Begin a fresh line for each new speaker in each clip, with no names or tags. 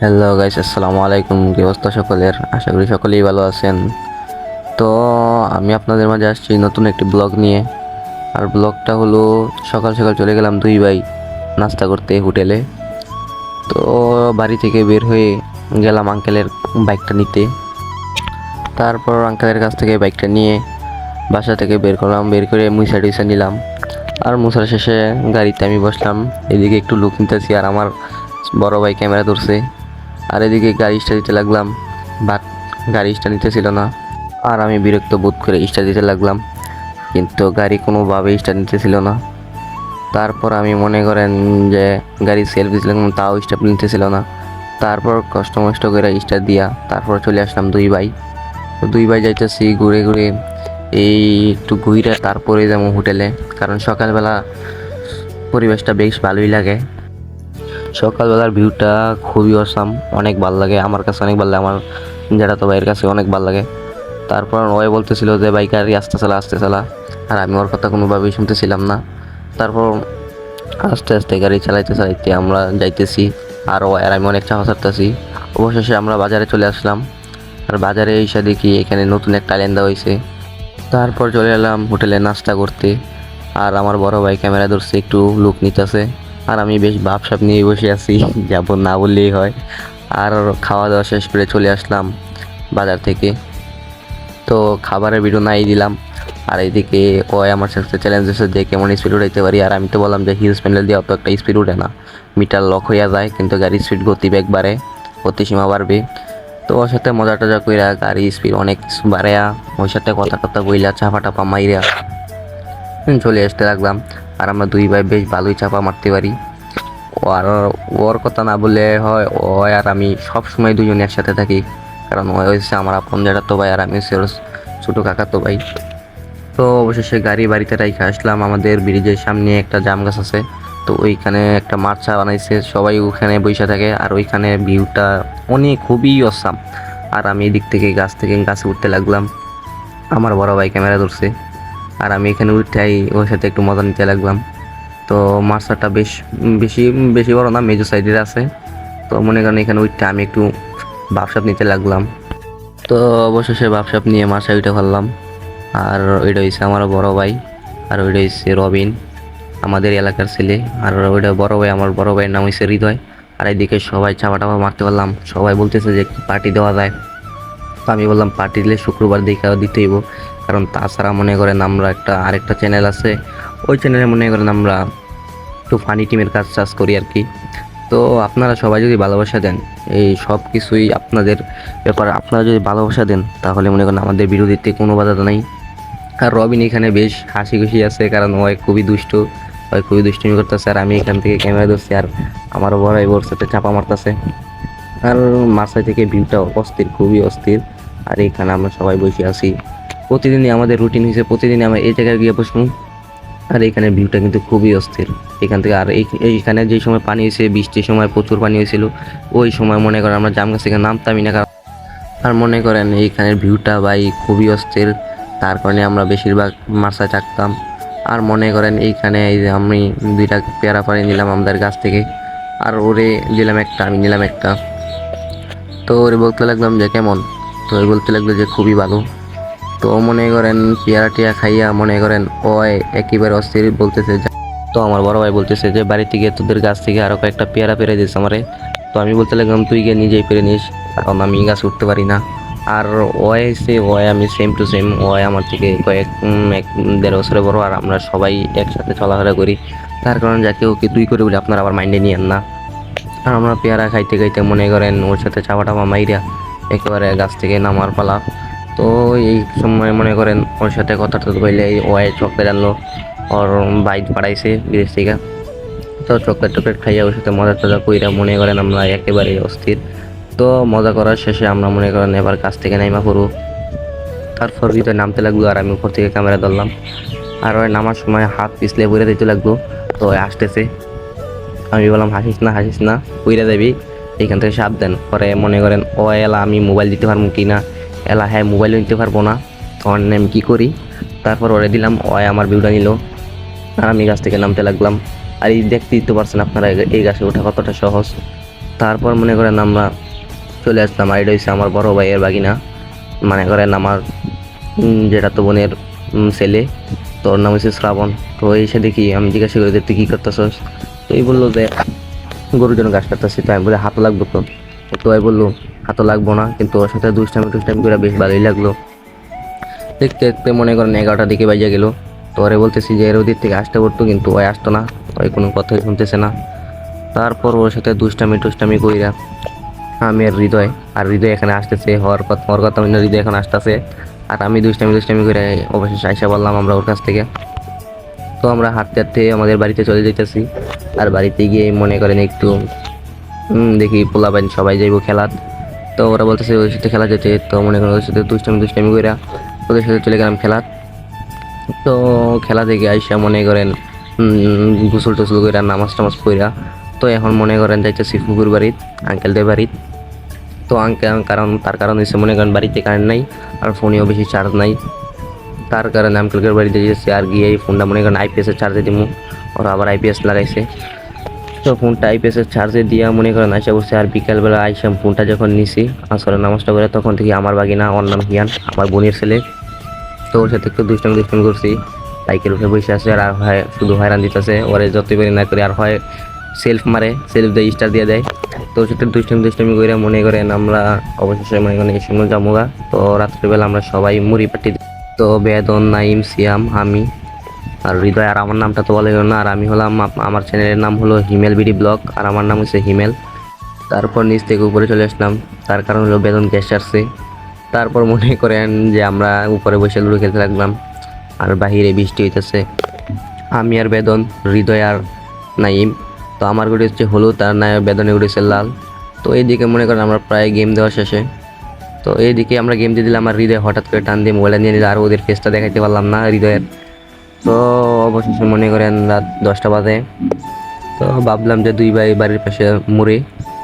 Hello guys আসসালামু আলাইকুম। কি অবস্থা সকলের? আশা করি সকলেই ভালো আছেন। তো, আমি আপনাদের মাঝে আসছি নতুন একটি ব্লগ নিয়ে। আর ব্লগটা হলো, সকাল সকাল চলে গেলাম দুই ভাই নাস্তা করতে হোটেলে। তো, বাড়ি থেকে বের হয়ে গেলাম আঙ্কেলের বাইকটা নিতে। তারপর আঙ্কেলের কাছ থেকে বাইকটা নিয়ে বাসা থেকে বের করলাম, বের করে মুইসা টুইসা নিলাম। আর মুসার শেষে গাড়িতে আমি বসলাম। এদিকে একটু লুক নিতেছি, আর আমার বড় ভাই ক্যামেরা ধরছে। আর এদিকে গাড়ি স্টার দিতে লাগলাম, বাট গাড়ি স্টার নিতেছিল না। আর আমি বিরক্ত বোধ করে স্টার দিতে লাগলাম, কিন্তু গাড়ি কোনোভাবে স্টার নিতেছিল না। তারপর আমি মনে করেন যে গাড়ি সেলফ দিয়েছিলাম তাও স্টার নিতেছিল না। তারপর কষ্ট মষ্ট করে স্টার দিয়া তারপর চলে আসলাম দুই ভাই। দুই ভাই যাইতেছি ঘুরে ঘুরে, এই একটু ঘুরে তারপরে যেমন হোটেলে, কারণ সকালবেলা পরিবেশটা বেশ ভালোই লাগে। সকালবেলার ভিউটা খুবই অসাম অনেক ভালো লাগে। আমার কাছে অনেক ভালো লাগে, আমার যেটা তো ভাইয়ের কাছে অনেক ভালো লাগে। তারপর ওই বলতেছিল যে বাইক গাড়ি আসতে চালা আসতে চালা। আর আমি ওর কথা কোনোভাবেই শুনতেছিলাম না। তারপর আস্তে আস্তে গাড়ি চালাইতে চালাইতে আমরা যাইতেছি, আর ও, আর আমি অনেক চাপা ছাড়তেছি। অবশেষে আমরা বাজারে চলে আসলাম। আর বাজারে এসে দেখি এখানে নতুন একটা আলেন্দা হয়েছে। তারপর চলে এলাম হোটেলে নাস্তা করতে। আর আমার বড় ভাই ক্যামেরা ধরছে, একটু লুক নিতেছে। আর আমি বেশ ভাবসাপ নিয়ে বসে আছি, যাব না বললেই হয়। আর খাওয়া দাওয়া শেষ করে চলে আসলাম বাজার থেকে। তো খাবারের ভিডিও নাই দিলাম। আর এইদিকে ও আমার সাথে চ্যালেঞ্জ এসে যে কেমন স্পিড উঠাইতে পারি। আর আমি তো বললাম যে হিলস প্যান্ডেল দিয়ে অত একটা স্পিড উঠে না। মিটার লক হইয়া যায়, কিন্তু গাড়ির স্পিড গতি বেগ বাড়ে, গতিসীমা বাড়বে। তো ওর সাথে মজা টজা কইরা গাড়ি স্পিড অনেক বাড়ায়া, ওর সাথে কথা কথা কইলা চাপা টাপা মাইরা চলে আসতে লাগলাম। আর আমরা দুই ভাই বেশ ভালোই চাপা মারতে পারি। আর ওর কথা না বললে হয় ও আর আমি সব সময় দুজনে একসাথে থাকি। কারণ ও হচ্ছে আমার আপন তো ভাই আর আমি হচ্ছে ওর ছোটো কাকা তো ভাই। তো অবশেষে গাড়ি বাড়িতে রাইখে আসলাম। আমাদের ব্রিজের সামনে একটা জাম গাছ আছে। তো ওইখানে একটা মার্চা বানাইছে। সবাই ওখানে বসে থাকে। আর ওইখানে ভিউটা অনেক খুবই অসাম আর আমি এদিক থেকে গাছ থেকে গাছে উঠতে লাগলাম। আমার বড় ভাই ক্যামেরা ধরছে। আর আমি এখানে উঠাই ওর সাথে একটু মজা নিতে লাগলাম। তো মাছটা বেশ, বেশি বেশি বড় না, মেজো সাইডের আছে। তো মনে করেন এখানে উঠতে আমি একটু বাপসাপ নিতে লাগলাম। তো অবশেষে বাপসাপ নিয়ে মাছা উঠে ফেললাম। আর ওইটা হচ্ছে আমার বড় ভাই, আর ওইটা হচ্ছে রবিন, আমাদের এলাকার ছেলে। আর ওইটা বড় ভাই, আমার বড় ভাইয়ের নাম হচ্ছে হৃদয়। আর এইদিকে সবাই চাপা টাপা মারতে পারলাম। সবাই বলতেছে যে পার্টি দেওয়া যায়। তো আমি বললাম, পার্টি দিলে শুক্রবার দিকে দিতে হইব কারণ তাছাড়া মনে করেন আমরা একটা আরেকটা চ্যানেল আছে, ওই চ্যানেলে মনে করেন আমরা একটু ফানি টিমের কাজ চাষ করি আর কি। তো আপনারা সবাই যদি ভালোবাসা দেন, এই সব কিছুই আপনাদের ব্যাপারে আপনারা যদি ভালোবাসা দেন, তাহলে মনে করেন আমাদের বিরোধীতে কোনো বাধা নেই। আর রবিন এখানে বেশ হাসি খুশি আছে, কারণ ওই খুবই দুষ্ট ওই খুবই দুষ্টুমি করতেছে, আর আমি এখান থেকে ক্যামেরা ধরছি, আর আমার বড় ওর সাথে চাপা মারতেছে। আর মাছাই থেকে ভিউটা অস্থির, খুবই অস্থির। আর এখানে আমরা সবাই বসে আছি। প্রতিদিনই আমাদের রুটিন হিসেবে প্রতিদিনই আমরা এই জায়গায় গিয়ে বসবো। আর এখানে ভিউটা কিন্তু খুবই অস্থির। এখান থেকে আর এই- এইখানে যে সময় পানি হয়েছে, বৃষ্টির সময় প্রচুর পানি হয়েছিল, ওই সময় মনে করেন আমরা জাম গাছ থেকে নামতামই না, কারণ আর মনে করেন এইখানের ভিউটা ভাই খুবই অস্থির। তার কারণে আমরা বেশিরভাগ মাছায় থাকতাম আর মনে করেন এইখানে এই যে আমি দুইটা পেয়ারা পানি নিলাম আমাদের গাছ থেকে। আর ওরে দিলাম একটা, আমি নিলাম একটা। তো ওরে বলতে লাগলাম যে কেমন? তো ওই বলতে লাগল যে খুবই ভালো। তো মনে করেন, পেয়ারা টিয়া খাইয়া মনে করেন ও একেবারে অস্থির বলতেছে তো আমার বড় ভাই বলতেছে যে, বাড়ি থেকে তোদের গাছ থেকে আরও কয়েকটা পেয়ারা পেরে দিস আমারে। তো আমি বলতে লাগলাম, তুই গিয়ে নিজেই পেরে নিস, কারণ আমি গাছ উঠতে পারি না। আর ওয়াই সে ওয়াই আমি সেম টু সেম ওয়াই আমার থেকে কয়েক এক, দেড় বছরের বড়, আর আমরা সবাই একসাথে চলাফেরা করি। তার কারণে যাকে ওকে তুই করে বলে, আপনারা আবার মাইন্ডে নিয়েন না। আর আমরা পেয়ারা খাইতে খাইতে মনে করেন, ওর সাথে চাপা টাপা মাইরা একেবারে গাছ থেকে নামার পালা। তো এই সময় মনে করেন ওর সাথে কথা টথা বললে ওয়াই চকলেট আনলো, ওর বাইক পাঠাইছে বিদেশ থেকে। তো চকলেট টকলেট খাইয়া ওর সাথে মজা টজা কইরা মনে করেন আমরা একেবারে অস্থির। তো মজা করার শেষে আমরা মনে করেন এবার কাছ থেকে নাইমা পড়ব তারপর ভিতরে নামতে লাগল আর আমি উপর থেকে ক্যামেরা ধরলাম। আর ওই নামার সময় হাত পিছলে বইরে দিতে লাগল। তো আসতেছে। আমি বললাম, হাসিস না হাসিস না কইরা যাবি। এইখান থেকে সাবধান পরে মনে করেন, ও এলা, আমি মোবাইল দিতে পারব কি না? এলা হ্যাঁ মোবাইল নিতে পারব না। তখন আমি কী করি? তারপর ওরে দিলাম, ও আমার ভিউটা নিল। আর আমি গাছ থেকে নামতে লাগলাম। আর এই দেখতেই তো পারছেন আপনারা, এই গাছে ওঠা কতটা সহজ। তারপর মনে করেন আমরা চলে আসলাম। আর এটা আমার বড় ভাইয়ের বাগিনা। মনে করেন আমার যেটা তো বোনের ছেলে, তোর নাম হচ্ছে শ্রাবণ। তো এসে দেখি, আমি জিজ্ঞাসা করি তুই কী করতেছস? তো এই বলল যে গরুর জন্য গাছ কাটতেছি তো আমি বলে হাতও লাগবে তো। তো ওই বলল, হাতও লাগবো না, কিন্তু ওর সাথে দুষ্টামি টুষ্টামি করে বেশ ভালোই লাগল। দেখতে দেখতে মনে করেন এগারোটার দিকে বাজে গেল। তো ওরে বলতেছি যে এর ওদিক থেকে আসতে পড়তো কিন্তু ওই আসতো না। ওই কোনো কথাই শুনতেছে না। তারপর ওর সাথে দুষ্টামি টুষ্টামি কইরা আমি আর হৃদয় আর হৃদয় এখানে আসতেছে, হওয়ার কথা হওয়ার কথা মানে হৃদয় এখন আসতেছে। আর আমি দুষ্টামি দুষ্টামি করে অবশেষে আইসা বললাম আমরা ওর কাছ থেকে। তো আমরা হাঁটতে হাঁটতে আমাদের বাড়িতে চলে যেতেছি আর বাড়িতে গিয়ে মনে করেন একটু দেখি পোলা পোলাপাইন সবাই যাইব খেলাত তো ওরা বলতেছে ওদের সাথে খেলা যেতে। তো মনে করেন ওদের সাথে দুষ্টামি দুষ্টামি কইরা ওদের সাথে চলে গেলাম খেলাত তো খেলা থেকে আইসা মনে করেন গোসল টোসল কইরা, নামাজ টামাজ পইরা, তো এখন মনে করেন যাইতেছি ফুকুর বাড়িত আঙ্কেলদের বাড়িত তো আঙ্কেল, কারণ, তার কারণ হচ্ছে মনে করেন বাড়িতে কারেন্ট নাই, আর ফোনেও বেশি চার্জ নাই। তার কারণে আঙ্কেলকের বাড়িতে গেছে আর গিয়ে এই ফোনটা মনে করেন আইপিএসের চার্জে দিমু। ওরা আবার আইপিএস লাগাইছে। তো ফোনটা আইপিএসের চার্জে দিয়া মনে করেন আইসা বসে, আর বিকালবেলা আইসাম ফোনটা যখন নিছি আসলে নামাজটা করে তখন থেকে আমার বাগিনা নাম হিয়ান, আমার বোনের ছেলে। তো ওর সাথে একটু দুষ্টামি দুষ্টামি করছি। বাইকের উপরে বসে আছে, আর হয়, শুধু হয়রান দিতেছে। ওরে যতই পারি না করে, আর হয় সেলফ মারে সেলফ দিয়ে স্টার দিয়ে দেয়। তো সাথে দুষ্টামি দুষ্টামি করে মনে করেন আমরা অবশেষে মনে করেন এই সময় জামুগা তো রাত্রিবেলা আমরা সবাই মুড়ি পাটি দিই। তো বেদন, নাইম, সিয়াম, আমি আর হৃদয়, আর আমার নামটা তো বলে না। আর আমি হলাম আমার চ্যানেলের নাম হলো হিমেল বিডি ব্লগ, আর আমার নাম হচ্ছে হিমেল। তারপর নিচ থেকে উপরে চলে আসলাম। তার কারণ হলো বেদন গ্যাস আসছে। তারপর মনে করেন যে আমরা উপরে বসে লুডো খেলতে লাগলাম। আর বাহিরে বৃষ্টি হইতেছে। আমি আর বেদন, হৃদয় আর নাইম। তো আমার গুড়ি হচ্ছে হলুদ আর না বেদনের গুড়ি হচ্ছে লাল। তো এইদিকে মনে করেন আমরা প্রায় গেম দেওয়া শেষে। তো এইদিকে আমরা গেম দিয়ে দিলাম আর হৃদয় হঠাৎ করে টান দিয়ে মোবাইলটা নিয়ে নিল, আর ওদের ফেসটা দেখাইতে পারলাম না হৃদয়ের। তো অবশেষে মনে করেন রাত দশটা বাজে। তো ভাবলাম যে দুই ভাই বাড়ির পাশে মুড়ে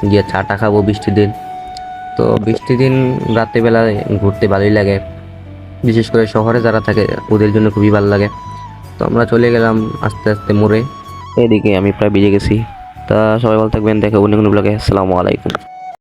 গিয়ে চাটা খাব বৃষ্টির দিন। তো বৃষ্টির দিন রাত্রেবেলা ঘুরতে ভালোই লাগে। বিশেষ করে শহরে যারা থাকে, ওদের জন্য খুবই ভালো লাগে। তো আমরা চলে গেলাম আস্তে আস্তে মোড়ে এদিকে আমি প্রায় বেজে গেছি। তা সবাই ভালো থাকবেন, দেখো অন্য কোনো ব্লগে আসসালামু আলাইকুম।